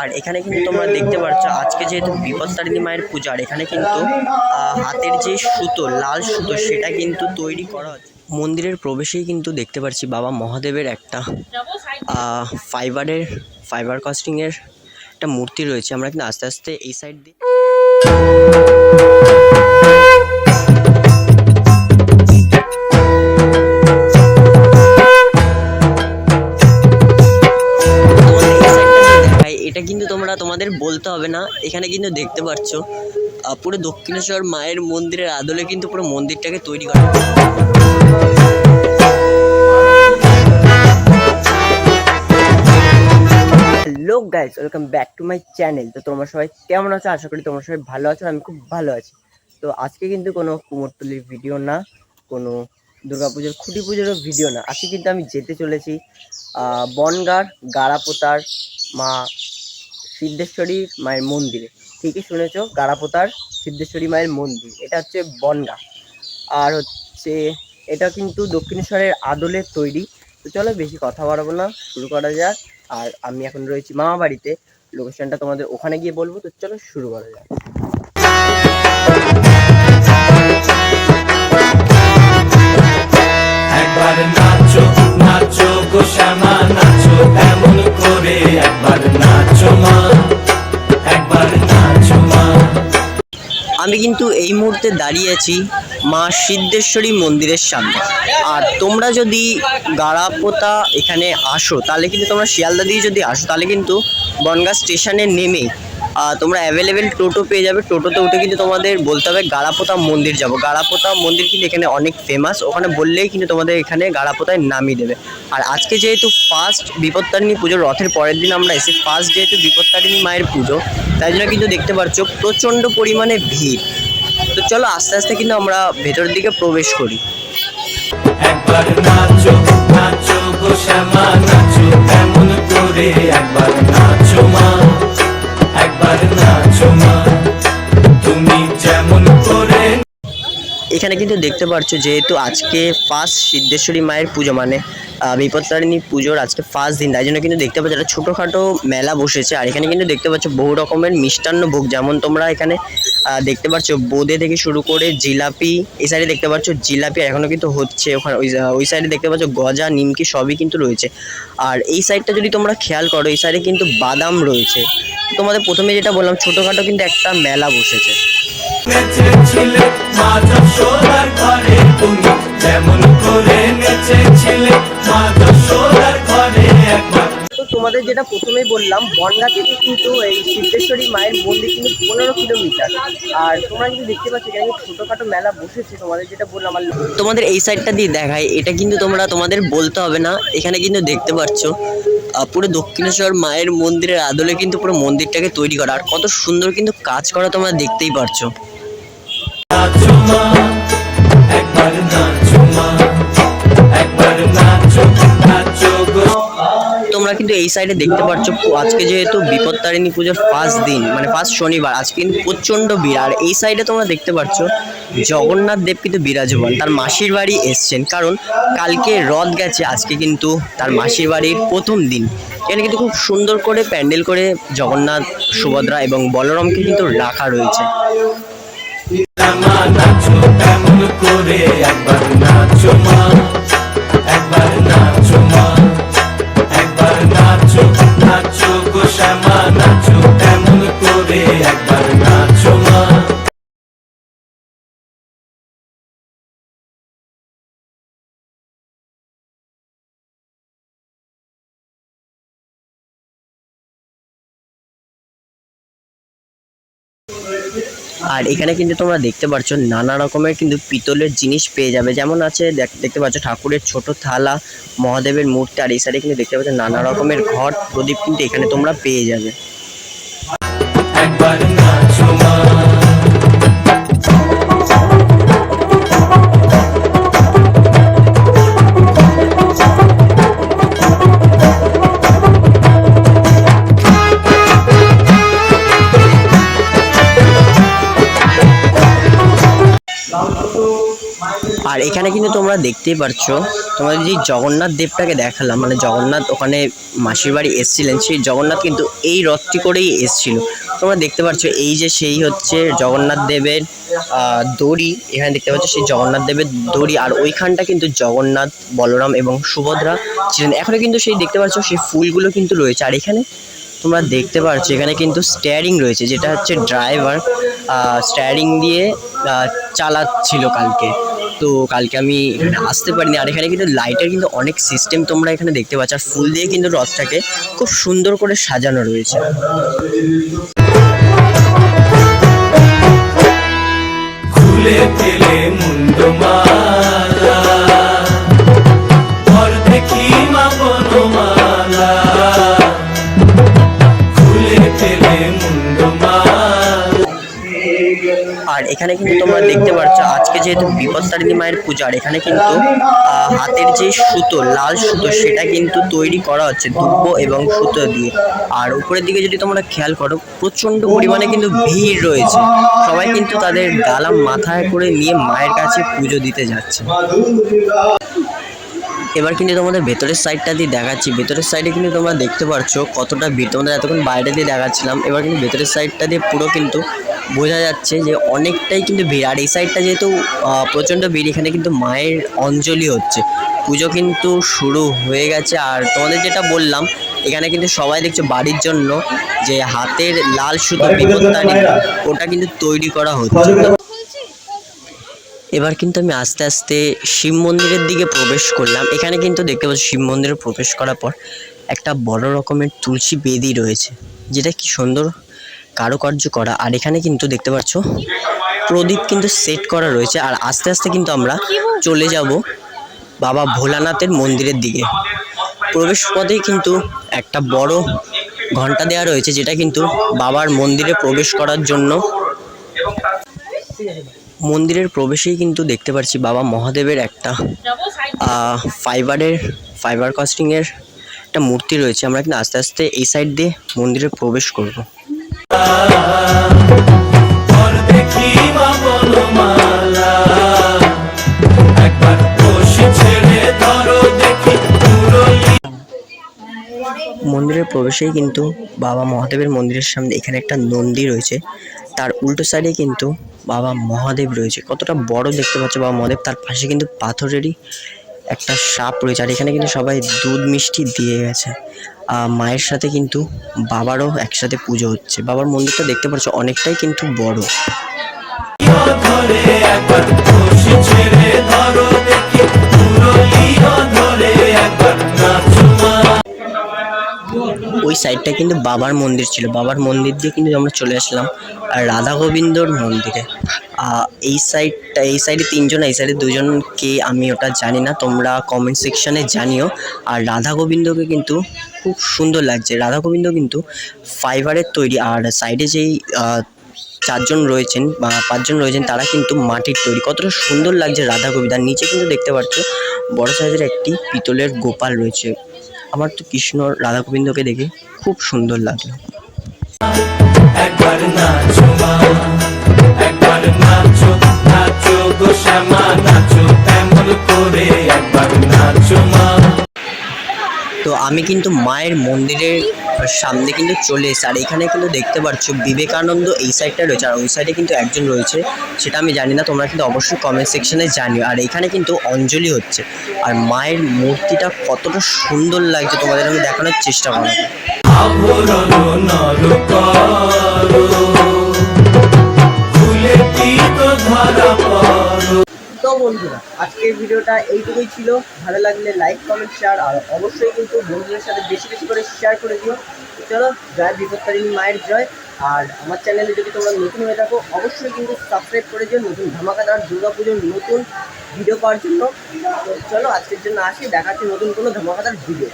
আর এখানে কিন্তু তোমরা দেখতে পাচ্ছ আজকে যেহেতু বিপত্তারিণী মায়ের পূজা, আর এখানে কিন্তু হাতের যে সুতো, লাল সুতো, সেটা কিন্তু তৈরি করা হচ্ছে। মন্দিরের প্রবেশেই কিন্তু দেখতে পাচ্ছি বাবা মহাদেবের একটা ফাইবারের, ফাইবার কাস্টিংয়ের একটা মূর্তি রয়েছে। আমরা কিন্তু আস্তে আস্তে এই সাইড দিয়ে বলতে হবে না। এখানে কিন্তু দেখতে পাচ্ছ পুরো দক্ষিণেশ্বর মায়ের মন্দিরের আদলে কিন্তু পুরো মন্দিরটাকে তৈরি করা। Hello guys welcome back to my channel তো তোমরা সবাই কেমন আছো? আশা করি তোমরা সবাই ভালো আছো, আমি খুব ভালো আছি। তো আজকে কিন্তু কোনো কুমোরটুলির ভিডিও না, কোনো দুর্গাপুজোর খুঁটি পুজোরও ভিডিও না। আজকে কিন্তু আমি যেতে চলেছি বনগাঁর গাড়াপোতার মা সিদ্ধেশ্বরী মায়ের মন্দিরে। ঠিকই শুনেছো, গাড়াপোতার সিদ্ধেশ্বরী মায়ের মন্দির। এটা হচ্ছে বনগা। আর হচ্ছে, এটা কিন্তু দক্ষিণেশ্বরের আদলে তৈরি। তো চলো বেশি কথা বাড়াবো না, শুরু করা যাক। আর আমি এখন রয়েছি মামা বাড়িতে। লোকেশনটা তোমাদের ওখানে গিয়ে বলব। তো চলো শুরু করা যাক। একবার আমি কিন্তু এই মুহূর্তে দাঁড়িয়ে আছি মা সিদ্ধেশ্বরী মন্দিরের সামনে। আর তোমরা যদি গাড়াপোতা এখানে আসো, তাহলে কিন্তু তোমরা শিয়ালদা দিয়ে যদি আসো, তাহলে কিন্তু বনগাঁ স্টেশনে নেমে তোমরা অ্যাভেলেবেল টোটো পেয়ে যাবে। টোটোতে উঠে কিন্তু তোমাদের বলতে হবে গাড়াপোতা মন্দির যাব। গাড়াপোতা মন্দির কিন্তু এখানে অনেক ফেমাস ওখানে বললেই কিন্তু তোমাদের এখানে গাড়াপোতায় নামিয়ে দেবে। আর আজকে যেহেতু ফার্স্ট বিপত্তারিণী পুজো, রথের পরের দিন আমরা এসে ফার্স্ট যেহেতু বিপত্তারিণী মায়ের পুজো, তাই জন্য কিন্তু দেখতে পাচ্ছ প্রচণ্ড পরিমাণে ভিড়। তো চলো আস্তে আস্তে কিন্তু আমরা ভেতরের দিকে প্রবেশ করি। একবার নাচো নাচো নাচো করে একবার নাচো মা। একবার নাচো এখানে কিন্তু দেখতে পাচ্ছ যেহেতু আজকে ফার্স্ট সিদ্ধেশ্বরী মায়ের পুজো মানে বিপত্তারিণী পুজোর আজকে ফার্স্ট দিন, তাই জন্য কিন্তু দেখতে পাচ্ছ একটা ছোটোখাটো মেলা বসেছে। আর এখানে কিন্তু দেখতে পাচ্ছ বহু রকমের মিষ্টান্ন ভোগ, যেমন তোমরা এখানে দেখতে পাচ্ছ বোঁদে থেকে শুরু করে জিলাপি, এই সাইডে দেখতে পাচ্ছ জিলাপি আর এখনও কিন্তু হচ্ছে, ওখানে ওই সাইডে দেখতে পাচ্ছ গজা, নিমকি সবই কিন্তু রয়েছে। আর এই সাইডটা যদি তোমরা খেয়াল করো, এই সাইডে কিন্তু বাদাম রয়েছে। তোমাদের প্রথমে যেটা বললাম, ছোটোখাটো কিন্তু একটা মেলা বসেছে। নেচেছিলে মা যশোদার ঘরে। তুমি যেমন করে নেচেছিলে মা যশোদার ঘরে একবার। তোমাদের যেটা প্রথমেই বললাম বনগা থেকে কিন্তু এই সিদ্ধেশ্বরী মায়ের মন্দির কিন্তু পনেরো কিলোমিটার। আর তোমরা কিন্তু দেখতে পাচ্ছ এখানে ছোটোখাটো মেলা বসেছে তোমাদের যেটা বললাম আমার তোমাদের এই সাইডটা দিয়ে দেখায় এটা কিন্তু তোমরা তোমাদের বলতে হবে না এখানে কিন্তু দেখতে পাচ্ছ পুরো দক্ষিণেশ্বর মায়ের মন্দিরের আদলে কিন্তু পুরো মন্দিরটাকে তৈরি করা আর কত সুন্দর কিন্তু কাজ করা তোমরা দেখতেই পারছ। তোমরা কিন্তু এই সাইডে দেখতে পাচ্ছ, আজকে যেহেতু বিপত্তারিণী পুজোর ফার্স্ট দিন মানে ফার্স্ট শনিবার, আজকে কিন্তু প্রচণ্ড ভিড়। আর এই সাইডে তোমরা দেখতে পাচ্ছ, জগন্নাথ দেব কিন্তু বিরাজমান, তার মাসির বাড়ি এসছেন। কারণ কালকে রথ গেছে, আজকে কিন্তু তার মাসির বাড়ির প্রথম দিন। এখানে কিন্তু খুব সুন্দর করে প্যান্ডেল করে জগন্নাথ, সুভদ্রা এবং বলরামকে কিন্তু রাখা রয়েছে। নাচো এমন করে একবার আর এখানে কিন্তু তোমরা দেখতে পাচ্ছ নানা রকমের কিন্তু পিতলের জিনিস পেয়ে যাবে। যেমন আছে, দেখ- দেখতে পাচ্ছ ঠাকুরের ছোট থালা, মহাদেবের মূর্তি, আর এই সাইডে কিন্তু দেখতে পাচ্ছ নানা রকমের ঘট, প্রদীপ কিন্তু এখানে তোমরা পেয়ে যাবে। আর এখানে কিন্তু তোমরা দেখতেই পারছ, তোমাদের যে জগন্নাথ দেবটাকে দেখালাম মানে জগন্নাথ ওখানে মাসির বাড়ি এসছিলেন, সেই জগন্নাথ কিন্তু এই রথটি করেই এসছিল। তোমরা দেখতে পাচ্ছ এই যে সেই হচ্ছে জগন্নাথ দেবের দড়ি, এখানে দেখতে পাচ্ছ সেই জগন্নাথ দেবের দড়ি, আর ওইখানটা কিন্তু জগন্নাথ, বলরাম এবং সুভদ্রা ছিলেন। এখনও কিন্তু সেই দেখতে পাচ্ছ, সেই ফুলগুলো কিন্তু রয়েছে। আর এখানে তোমরা দেখতে পাচ্ছ এখানে কিন্তু স্টিয়ারিং রয়েছে, যেটা হচ্ছে ড্রাইভার স্টিয়ারিং দিয়ে চালাচ্ছিল কালকে। তো কালকে আমি আসতে পারিনি। আর এখানে কিন্তু লাইটের কিন্তু অনেক সিস্টেম তোমরা এখানে দেখতে পাচ্ছ। আর ফুল দিয়ে কিন্তু রথটাকে খুব সুন্দর করে সাজানো রয়েছে। খুলে ফেলে এখানে কিন্তু তোমরা দেখতে পাচ্ছ আজকে যেহেতু বিপত্তারিণী মায়ের পূজা, আর এখানে কিন্তু হাতের যে সুতো, লাল সুতো, সেটা কিন্তু তৈরি করা হচ্ছে দুব্ব এবং সুতো দিয়ে। আর উপরের দিকে যদি তোমরা খেয়াল করো, প্রচণ্ড পরিমাণে কিন্তু ভিড় রয়েছে। সবাই কিন্তু তাদের ডালা মাথায় করে নিয়ে মায়ের কাছে পুজো দিতে যাচ্ছে। এবার কিন্তু তোমাদের ভেতরের সাইডটা দিয়ে দেখাচ্ছি। ভেতরের সাইডে কিন্তু তোমরা দেখতে পাচ্ছ কতটা ভিড়। তোমাদের এতক্ষণ বাইরে দিয়ে দেখাচ্ছিলাম। এবার কিন্তু ভেতরের সাইডটা দিয়ে পুরো কিন্তু বোঝা যাচ্ছে যে অনেকটাই কিন্তু ভিড়। আর এই সাইডটা যেহেতু আহ, প্রচণ্ড ভিড় এখানে কিন্তু মায়ের অঞ্জলি হচ্ছে। পুজো কিন্তু শুরু হয়ে গেছে। আর তোমাদের যেটা বললাম এখানে কিন্তু সবাই দেখছ বাড়ির জন্য যে হাতের লাল সুতো বিপত্তারি ওটা কিন্তু তৈরি করা হচ্ছে। এবার কিন্তু আমি আস্তে আস্তে শিব মন্দিরের দিকে প্রবেশ করলাম। এখানে কিন্তু দেখতে পাচ্ছি শিব মন্দিরে প্রবেশ করার পর একটা বড় রকমের তুলসী বেদি রয়েছে। যেটা কি সুন্দর কারুকার্য করা। আর এখানে কিন্তু দেখতে পাচ্ছ, প্রদীপ কিন্তু সেট করা রয়েছে। আর আস্তে আস্তে কিন্তু আমরা চলে যাব বাবা ভোলানাথের মন্দিরের দিকে। প্রবেশ পথেই কিন্তু একটা বড় ঘণ্টা দেওয়া রয়েছে, যেটা কিন্তু বাবার মন্দিরে প্রবেশ করার জন্য। মন্দিরের প্রবেশেই কিন্তু দেখতে পাচ্ছি বাবা মহাদেবের একটা ফাইবারের ফাইবার কাস্টিংয়ের একটা মূর্তি রয়েছে। আমরা কিন্তু আস্তে আস্তে এই সাইড দিয়ে মন্দিরে প্রবেশ করব। মন্দিরের প্রবেশেই কিন্তু বাবা মহাদেবের মন্দিরের সামনে এখানে একটা নন্দী রয়েছে। তার উল্টো সাইডে কিন্তু বাবা মহাদেব রয়েছে। কতটা বড় দেখতে পাচ্ছ বাবা মহাদেব, তার পাশে কিন্তু পাথরেরই একটা সাপ রয়েছে, আর এখানে কিন্তু সবাই দুধ মিষ্টি দিয়ে গেছে। মায়ের সাথে কিন্তু বাবারও একসাথে পুজো হচ্ছে। বাবার মন্দিরটা দেখতে পাচ্ছ, অনেকটাই কিন্তু বড়। একবার ধরো দেখি। ওই সাইডটা কিন্তু বাবার মন্দির ছিল। বাবার মন্দির দিয়ে কিন্তু আমরা চলে আসলাম, আর রাধা গোবিন্দর মন্দিরে। এই সাইডটা এই সাইডে তিনজন, এই সাইডে দুজন কে আমি ওটা জানি না, তোমরা কমেন্ট সেকশনে জানিও। আর রাধা গোবিন্দকে কিন্তু খুব সুন্দর লাগছে। রাধা গোবিন্দ কিন্তু ফাইবারের তৈরি, আর সাইডে যেই চারজন রয়েছেন বা পাঁচজন রয়েছেন, তারা কিন্তু মাটির তৈরি। কতটা সুন্দর লাগছে রাধা গোবিন্দ। আর নিচে কিন্তু দেখতে পাচ্ছ, বড় সাইজের একটি পিতলের গোপাল রয়েছে। আমার তো কৃষ্ণ রাধা গোবিন্দকে দেখে খুব সুন্দর লাগল। একবার নাচো মা একবার নাচো নাচো গো শ্যামা নাচো তেমন করে একবার নাচো মা। তো আমি কিন্তু মায়ের মন্দিরের সামনে কিন্তু চলে এসেছি। আর এখানে কিন্তু দেখতে পাচ্ছ বিবেকানন্দ এই সাইডটা রয়েছে, আর ওই সাইডে কিন্তু একজন রয়েছে, সেটা আমি জানি না, তোমরা কিন্তু অবশ্যই কমেন্ট সেকশনে জানিও। আর এখানে কিন্তু অঞ্জলি হচ্ছে। আর মায়ের মূর্তিটা কতটা সুন্দর লাগছে, তোমাদের আমি দেখানোর চেষ্টা করব। তো বন্ধুরা, আজকের ভিডিওটা এইটুকুই ছিল। ভালো লাগলে লাইক কমেন্ট শেয়ার আর অবশ্যই কিন্তু বন্ধুদের সাথে বেশি বেশি করে শেয়ার করে দিও। চলো, জয় বিপত্তারিণী মায়ের জয়। আর আমার চ্যানেলে যদি তোমরা নতুন হয়ে থাকো, অবশ্যই কিন্তু সাবস্ক্রাইব করে দিও, নতুন ধামাকাদার দুর্গা পুজোর নতুন ভিডিও পাওয়ার জন্য। চলো, আজকের জন্য আসি। দেখাচ্ছি নতুন কোনো ধামাকাদার ভিডিও